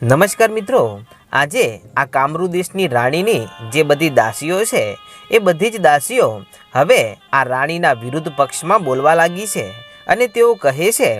નમસ્કાર મિત્રો, આજે આ કામરૂ દેશની રાણીની જે બધી દાસીઓ છે, એ બધી જ દાસીઓ હવે આ રાણીના વિરુદ્ધ પક્ષમાં બોલવા લાગી છે અને તેઓ કહે છે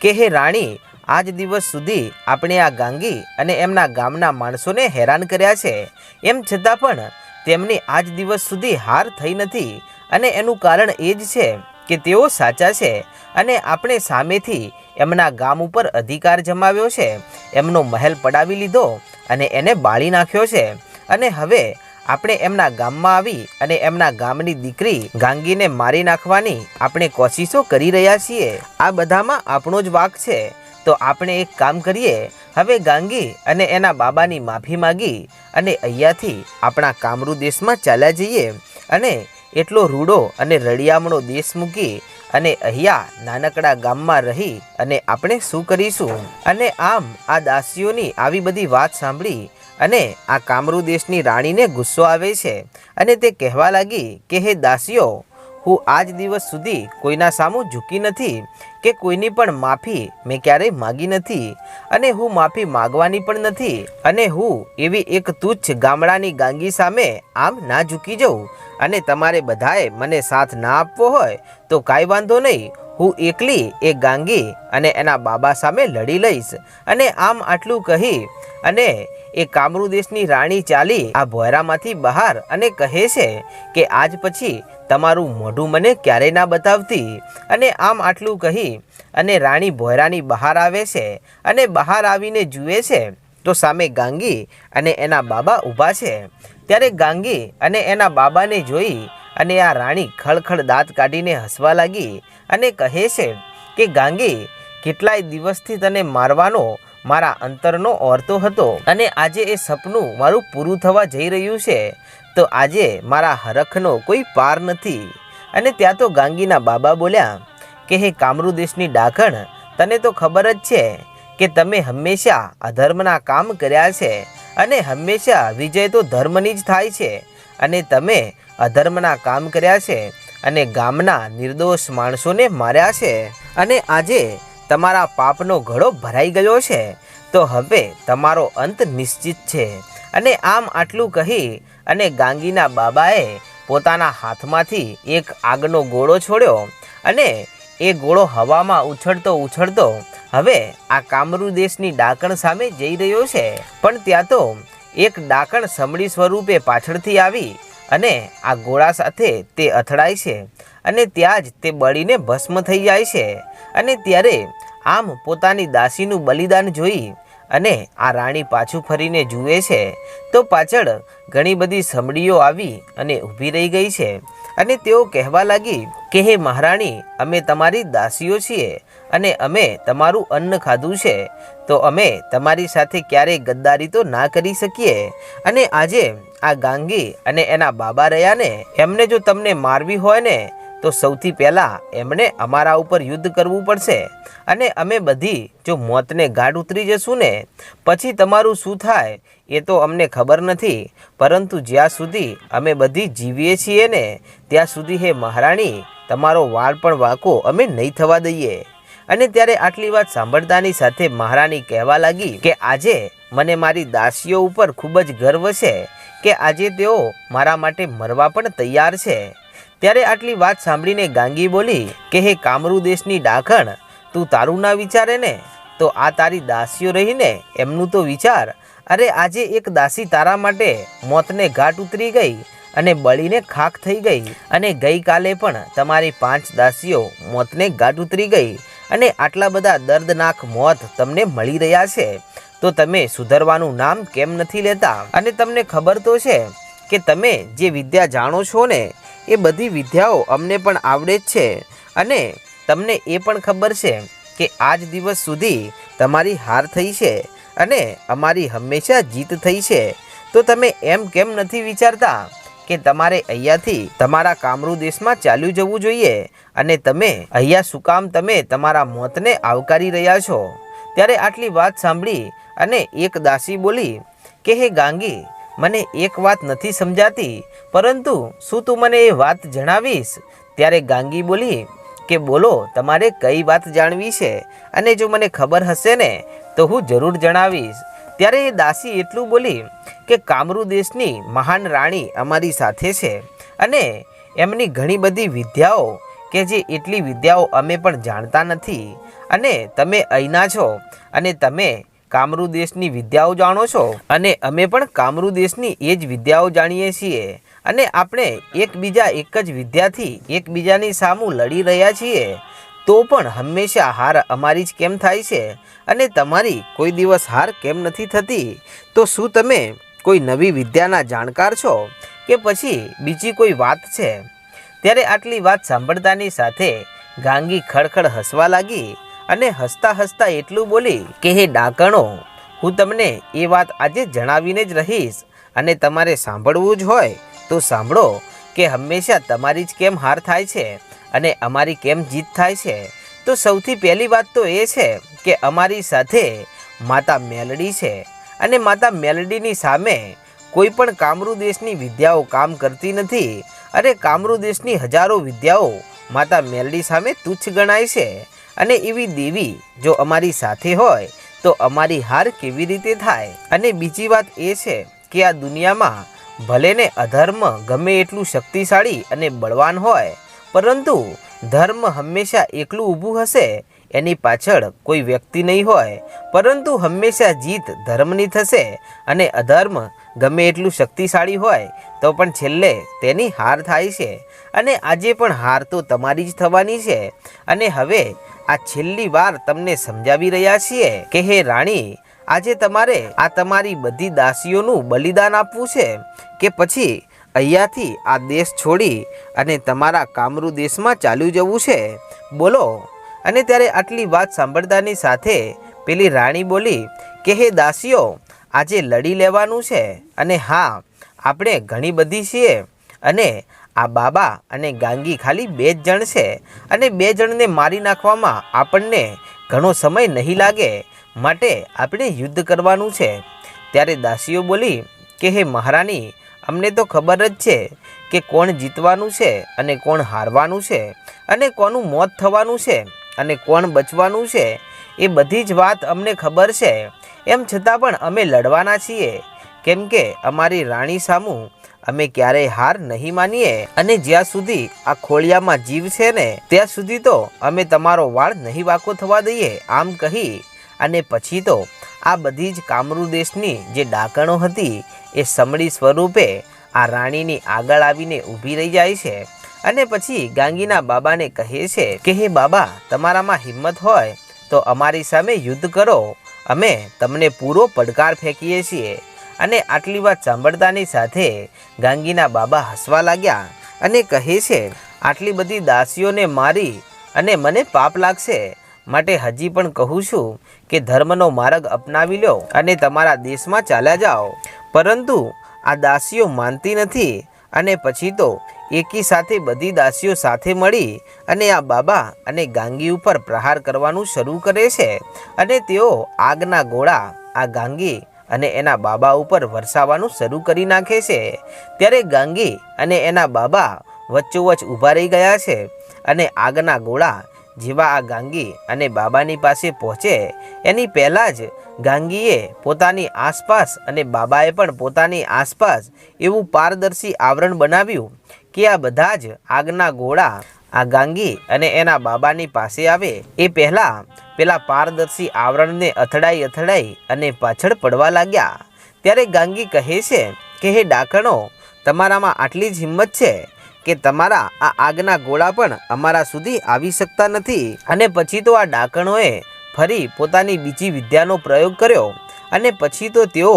કે, હે રાણી, આજ દિવસ સુધી આપણે આ ગાંગી અને એમના ગામના માણસોને હેરાન કર્યા છે. એમ છતાં પણ તેમની આજ દિવસ સુધી હાર થઈ નથી અને એનું કારણ એ જ છે કે તેઓ સાચા છે અને આપણે સામેથી એમના ગામ ઉપર અધિકાર જમાવ્યો છે. એમનો મહેલ પડાવી લીધો અને એને બાળી નાખ્યો છે. અને હવે આપણે એમના ગામમાં આવી અને એમના ગામની દીકરી ગાંગીને મારી નાખવાની આપણે કોશિશો કરી રહ્યા છીએ. આ બધામાં આપણો જ વાક છે. તો આપણે એક કામ કરીએ. હવે ગાંગી અને એના બાબાની માફી માગી અને અહીંયાથી આપણા કામરૂ દેશમાં ચાલ્યા જઈએ અને એટલો રૂડો અને રળિયામણો દેશ મૂકી અને અહીંયા નાનકડા ગામમાં રહી અને આપણે શું કરીશું? અને આમ આ દાસીઓની આવી બધી વાત સાંભળી અને આ કામરૂ દેશની રાણીને ગુસ્સો આવે છે અને તે કહેવા લાગી કે, હે દાસીઓ હું આજ દિવસ સુધી કોઈના સામું ઝૂકી નથી કે કોઈની પણ માફી મેં ક્યારેય માગી નથી અને હું માફી માગવાની પણ નથી અને હું એવી એક તુચ્છ ગામડાની ગાંગી સામે આમ ના ઝૂકી જાઉં અને તમારે બધાએ મને સાથ ના આપવો હોય તો કાંઈ વાંધો નહીં. હું એકલી એ ગાંગી અને એના બાબા સામે લડી લઈશ અને આમ આટલું કહી અને એ કામરૂ દેશની રાણી ચાલી આ ભોયરામાંથી બહાર અને કહે છે કે આજ પછી તમારું મોઢું મને ક્યારેય ના બતાવતી. અને આમ આટલું કહી અને રાણી ભોયરાની બહાર આવે છે અને બહાર આવીને જુએ છે તો સામે ગાંગી અને એના બાબા ઊભા છે. ત્યારે ગાંગી અને એના બાબાને જોઈ અને આ રાણી ખળખળ દાંત કાઢીને હસવા લાગી અને કહે છે કે ગાંગી, કેટલાય દિવસથી તને મારવાનો મારા અંતરનો ઓરતો હતો અને આજે એ સપનું મારું પૂરું થવા જઈ રહ્યું છે, તો આજે મારા હરખનો કોઈ પાર નથી. અને ત્યાં તો ગાંગીના બાબા બોલ્યા, કે હે કામરૂ દેશની ડાકણ તને તો ખબર જ છે કે તમે હંમેશા અધર્મના કામ કર્યા છે અને હંમેશા વિજય તો ધર્મની જ થાય છે. અને તમે અધર્મના કામ કર્યા છે અને ગામના નિર્દોષ માણસોને માર્યા છે. અને આજે તમારા પાપનો ઘડો ભરાઈ ગયો છે, તો હવે તમારો અંત નિશ્ચિત છે. અને આમ આટલું કહી અને ગાંગીના બાબાએ પોતાના હાથમાંથી એક આગનો ગોળો છોડ્યો અને એ ગોળો હવામાં ઉછળતો ઉછળતો હવે આ કામરૂ દેશની ડાકણ સામે જઈ રહ્યો છે. પણ ત્યાં તો એક ડાકણ સમડી સ્વરૂપે પાછળથી આવી અને આ ગોળા સાથે તે અથડાય છે અને ત્યાં જ તે બળીને ભસ્મ થઈ જાય છે. અને ત્યારે આમ પોતાની દાસીનું બલિદાન જોઈ અને આ રાણી પાછું ફરીને જુએ છે. તો પાછળ ઘણી બધી સમડીઓ આવી અને ઊભી રહી ગઈ છે. અને તેઓ કહેવા લાગી કે, હે મહારાણી, અમે તમારી દાસીઓ છીએ. અને અમે તમારું અન્ન ખાધું છે, તો અમે તમારી સાથે ક્યારેય ગદ્દારી તો ના કરી શકીએ. અને આજે આ ગાંગી અને એના બાબા રહ્યા ને એમને જો તમને મારવી હોય ને, તો સૌથી પહેલાં એમણે અમારા ઉપર યુદ્ધ કરવું પડશે. અને અમે બધી જો મોતને ગાઢ ઉતરી જશું ને, પછી તમારું શું થાય એ તો અમને ખબર નથી, પરંતુ જ્યાં સુધી અમે બધી જીવીએ છીએ ને, ત્યાં સુધી હે મહારાણી, તમારો વાળ પણ વાંકો અમે નહીં થવા દઈએ. અને ત્યારે આટલી વાત સાંભળતાની સાથે મહારાણી કહેવા લાગી કે આજે મને મારી દાસીઓ ઉપર ખૂબ જ ગર્વ છે કે આજે તેઓ મારા માટે મરવા પણ તૈયાર છે. ત્યારે આટલી વાત સાંભળીને ગાંગી બોલી કે, હે કામરૂ દેશની ડાખણ તું તારું ના વિચારે ને? તો આ તારી દાસીઓ રહીને એમનું તો વિચાર, અરે, આજે એક દાસી તારા માટે મોતને ઘાટ ઉતરી ગઈ અને બળીને ખાખ થઈ ગઈ અને ગઈકાલે પણ તમારી પાંચ દાસીઓ મોતને ઘાટ ઉતરી ગઈ. અને આટલા બધા દર્દનાક મોત તમને મળી રહ્યા છે. તો તમે સુધરવાનું નામ કેમ નથી લેતા? અને તમને ખબર તો છે કે તમે જે વિદ્યા જાણો છો ને, એ બધી વિદ્યાઓ અમને પણ આવડે જ છે. અને તમને એ પણ ખબર છે કે આજ દિવસ સુધી તમારી હાર થઈ છે અને અમારી હંમેશા જીત થઈ છે. તો તમે એમ કેમ નથી વિચારતા? કે તમારે અહીંયાથી તમારા કામરૂ દેશમાં ચાલ્યું જવું જોઈએ અને તમે અહીંયા શું કામ તમે તમારા મોતને આવકારી રહ્યા છો. ત્યારે આટલી વાત સાંભળી અને એક દાસી બોલી, કે હે ગાંગી, મને એક વાત નથી સમજાતી, પરંતુ શું તું મને એ વાત જણાવીશ? ત્યારે ગાંગી બોલી, કે બોલો, તમારે કઈ વાત જાણવી છે? અને જો મને ખબર હશે ને, તો હું જરૂર જણાવીશ. ત્યારે એ દાસી એટલું બોલી કે કામરૂ દેશની મહાન રાણી અમારી સાથે છે અને એમની ઘણી બધી વિદ્યાઓ કે જે એટલી વિદ્યાઓ અમે પણ જાણતા નથી અને તમે અહીંના છો અને તમે કામરૂ દેશની વિદ્યાઓ જાણો છો અને અમે પણ કામરૂ દેશની એ જ વિદ્યાઓ જાણીએ છીએ અને આપણે એકબીજા એક જ વિદ્યાથી એકબીજાની સામું લડી રહ્યા છીએ તો પણ હંમેશા હાર અમારી જ કેમ થાય છે? અને તમારી કોઈ દિવસ હાર કેમ નથી થતી? તો શું તમે કોઈ નવી વિદ્યાના જાણકાર છો? કે પછી બીજી કોઈ વાત છે? ત્યારે આટલી વાત સાંભળતાની સાથે ગાંગી ખડખડ હસવા લાગી અને હસતા હસતા એટલું બોલી કે, હે ડાકણો, હું તમને એ વાત આજે જણાવીને જ રહીશ. અને તમારે સાંભળવું જ હોય તો સાંભળો કે હંમેશા તમારી જ કેમ હાર થાય છે? અને અમારી કેમ જીત થાય છે? તો સૌથી પહેલી વાત તો એ છે કે અમારી સાથે માતા મેલડી છે અને માતા મેલડીની સામે કોઈ પણ કામરૂ દેશની વિદ્યાઓ કામ કરતી નથી અને કામરૂ દેશની હજારો વિદ્યાઓ માતા મેલડી સામે તુચ્છ ગણાય છે. અને એવી દેવી જો અમારી સાથે હોય, તો અમારી હાર કેવી રીતે થાય? અને બીજી વાત એ છે કે આ દુનિયામાં ભલે ને અધર્મ ગમે એટલું શક્તિશાળી અને બળવાન હોય પરંતુ ધર્મ હંમેશા એકલું ઊભું હશે, એની પાછળ કોઈ વ્યક્તિ નહીં હોય. પરંતુ હંમેશા જીત ધર્મની થશે અને અધર્મ ગમે એટલું શક્તિશાળી હોય, તો પણ છેલ્લે તેની હાર થાય છે. અને આજે પણ હાર તો તમારી જ થવાની છે. અને હવે આ છેલ્લી વાર તમને સમજાવી રહ્યા છીએ કે, હે રાણી, આજે તમારે આ તમારી બધી દાસીઓનું બલિદાન આપવું છે, કે પછી અહીંયાથી આ દેશ છોડી અને તમારા કામરૂ દેશમાં ચાલ્યું જવું છે? બોલો. અને ત્યારે આટલી વાત સાંભળતાની સાથે પેલી રાણી બોલી, કે હે દાસીઓ, આજે લડી લેવાનું છે અને હા, આપણે ઘણી બધી છીએ અને આ બાબા અને ગાંગી ખાલી બે જ જણ છે અને બે જણને મારી નાખવામાં આપણને ઘણો સમય નહીં લાગે માટે આપણે યુદ્ધ કરવાનું છે. ત્યારે દાસીઓ બોલી, કે હે મહારાણી અમને તો ખબર જ છે કે કોણ જીતવાનું છે અને કોણ હારવાનું છે અને કોનું મોત થવાનું છે અને કોણ બચવાનું છે, એ બધી જ વાત અમને ખબર છે. એમ છતાં પણ અમે લડવાના છીએ. કેમ કે અમારી રાણી સામું અમે ક્યારેય હાર નહીં માનીએ અને જ્યાં સુધી આ ખોળિયામાં જીવ છે ને, ત્યાં સુધી તો અમે તમારો વાળ નહીં વાકો થવા દઈએ. આમ કહી અને પછી તો આ બધી જ કામરૂ દેશની જે ડાકણો હતી એ સમળી સ્વરૂપે આ રાણીની આગળ આવીને ઊભી રહી જાય છે અને પછી ગાંગીના બાબાને કહે છે કે, હે બાબા, તમારામાં હિંમત હોય તો અમારી સામે યુદ્ધ કરો. અમે તમને પૂરો પડકાર ફેંકીએ છીએ. અને આટલી વાત સાંભળતાની સાથે ગાંગીના બાબા હસવા લાગ્યા અને કહે છે, આટલી બધી દાસીઓને મારી અને મને પાપ લાગશે. માટે હજી પણ કહું છું કે ધર્મનો માર્ગ અપનાવી લો અને તમારા દેશમાં ચાલ્યા જાઓ. પરંતુ આ દાસીઓ માનતી નથી અને પછી તો એકી સાથે બધી દાસીઓ સાથે મળી અને આ બાબા અને ગાંગી ઉપર પ્રહાર કરવાનું શરૂ કરે છે અને તેઓ આગના ગોળા, આ ગાંગી અને એના બાબા ઉપર વરસાવવાનું શરૂ કરી નાખે છે. ત્યારે ગાંગી અને એના બાબા વચ્ચોવચ્ચ ઊભા રહી ગયા છે અને આગના ગોળા જેવા આ ગાંગી અને બાબાની પાસે પહોંચે, એની પહેલાં જ ગાંગીએ પોતાની આસપાસ અને બાબાએ પણ પોતાની આસપાસ એવું પારદર્શી આવરણ બનાવ્યું કે આ બધા જ આગના ગોળા આ ગાંગી અને એના બાબાની પાસે આવે. એ પહેલાં પેલા પારદર્શી આવરણને અથડાઈ અથડાઈ અને પાછળ પડવા લાગ્યા. ત્યારે ગાંગી કહે છે કે, હે ડાકણો, તમારામાં આટલી જ હિંમત છે. કે તમારા આ આગના ગોળા પણ અમારા સુધી આવી શકતા નથી. અને પછી તો આ ડાકણોએ ફરી પોતાની બીજી વિદ્યાનો પ્રયોગ કર્યો. અને પછી તો તેઓ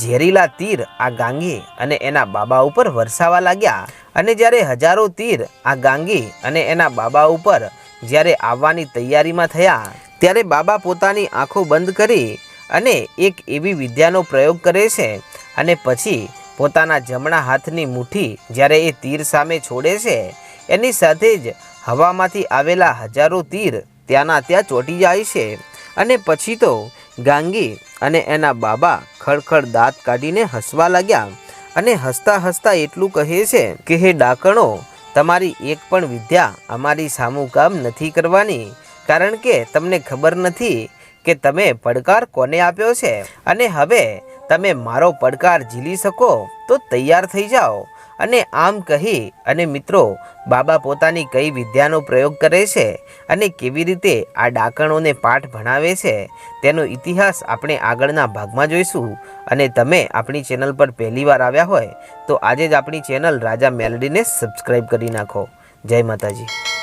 ઝેરીલા તીર આ ગાંગી અને એના બાબા ઉપર વરસાવા લાગ્યા. અને જ્યારે હજારો તીર આ ગાંગી અને એના બાબા ઉપર જ્યારે આવવાની તૈયારીમાં થયા, ત્યારે બાબા પોતાની આંખો બંધ કરી અને એક એવી વિદ્યાનો પ્રયોગ કરે છે. અને પછી પોતાના જમણા હાથની મુઠ્ઠી જ્યારે એ તીર સામે છોડે છે, એની સાથે જ હવામાંથી આવેલા હજારો તીર ત્યાંના ત્યાં ચોંટી જાય છે. અને પછી તો ગાંગી અને એના બાબા ખડખડ દાંત કાઢીને હસવા લાગ્યા અને હસતા હસતા એટલું કહે છે કે, હે ડાકણો, તમારી એક પણ વિદ્યા અમારી સામું કામ નથી કરવાની. કારણ કે તમને ખબર નથી કે તમે પડકાર કોને આપ્યો છે? અને હવે તમે મારો પડકાર ઝીલી શકો તો તૈયાર થઈ જાઓ. અને આમ કહી અને મિત્રો, બાબા પોતાની કઈ વિદ્યાનો પ્રયોગ કરે છે અને કેવી રીતે આ ડાકણોને પાઠ ભણાવે છે, તેનો ઇતિહાસ આપણે આગળના ભાગમાં જોઈશું. અને તમે આપણી ચેનલ પર પહેલીવાર આવ્યા હોય, તો આજે જ આપણી ચેનલ રાજા મેલડીને સબસ્ક્રાઈબ કરી નાખો. જય માતાજી.